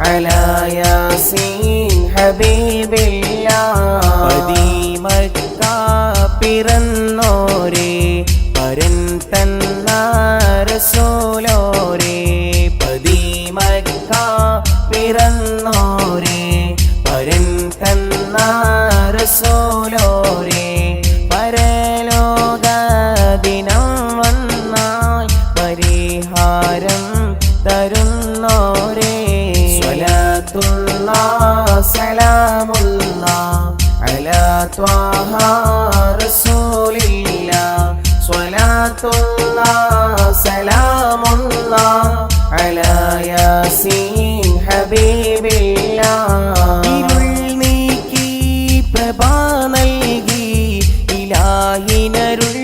على ياسين حبيب പതിമക്ക പിറന്നോരേ പരൻ തന്നാരസോലോരേ പതിമക്ക പിറന്നോരേ പരൻ തന്നാരസോലോരേ പരലോക ഇരുൾ നീക്കി പ്രഭ നൽകി ഇലാഹിനരുൾ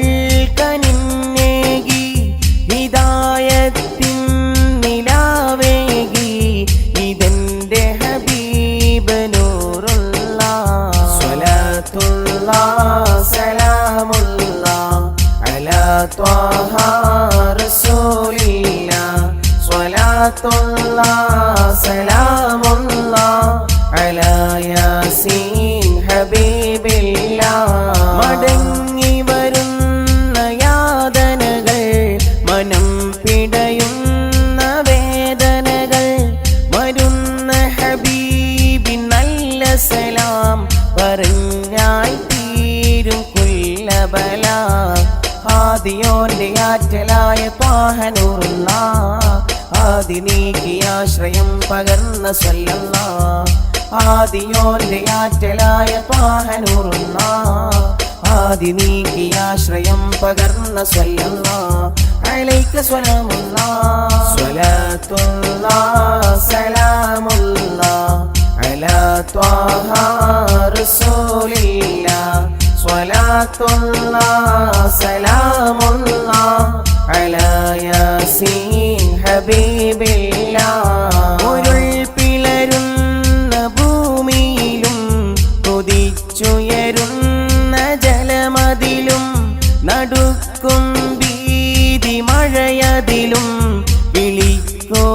ഹബീബില്ല മടങ്ങി വരുന്ന യാതനകൾ മനം പിടയുന്ന വേദനകൾ വരുന്ന ഹബീബി നല്ല സലാം പറഞ്ഞായി തീരും കുല്ലബല ആദിയോന്റെ ആറ്റലായ പാഹനൂറുള്ള ആദി നീക്കിയാശ്രയം പകർന്ന സ്വല്ലല്ല ആദിയോന്റെ ആറ്റലായ പാഹനൂറുള്ള ആദി നീക്കിയാശ്രയം പകർന്ന സ്വല്ലല്ല അയലേക്ക് സ്വലമുള്ള. സ്വലാത്തുള്ള സ്വലാത്തുള്ള സലാമുള്ള അലാ യാസീൻ ഹബീബില്ല. ഒരുൾ പിളരുന്ന ഭൂമിയിലും കൊതിച്ചുയരുന്ന ജലമതിലും നടുക്കും ഭീതി മഴയതിലും വിളിക്കോയാറസൂലല്ല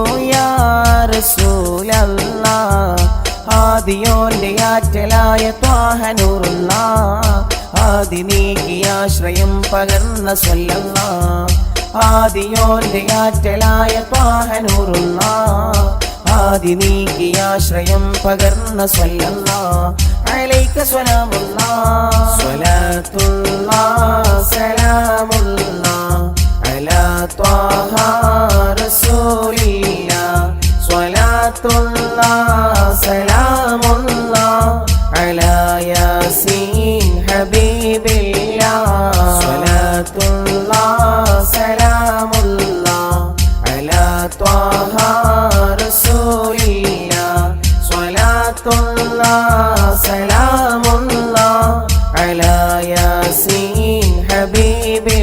ആദിയോന്റെ ആറ്റലായ ത്വാഹനൂറുള്ള ആദി ആശ്രയം പകർന്ന സ്വല്ലല്ല ആദിയോന്റെ ആറ്റലായ പാഹനൂറുള്ള ആദി നീക്കിയാശ്രയം പകർന്ന സ്വല്ലല്ല അലൈക്ക സ്വലാമുള്ള സ്വലാത്തുള്ള സലാമുള്ള അലാ ത്വാഹ റസൂലില്ല സ്വലാത്തുള്ള I Yasmin, her baby.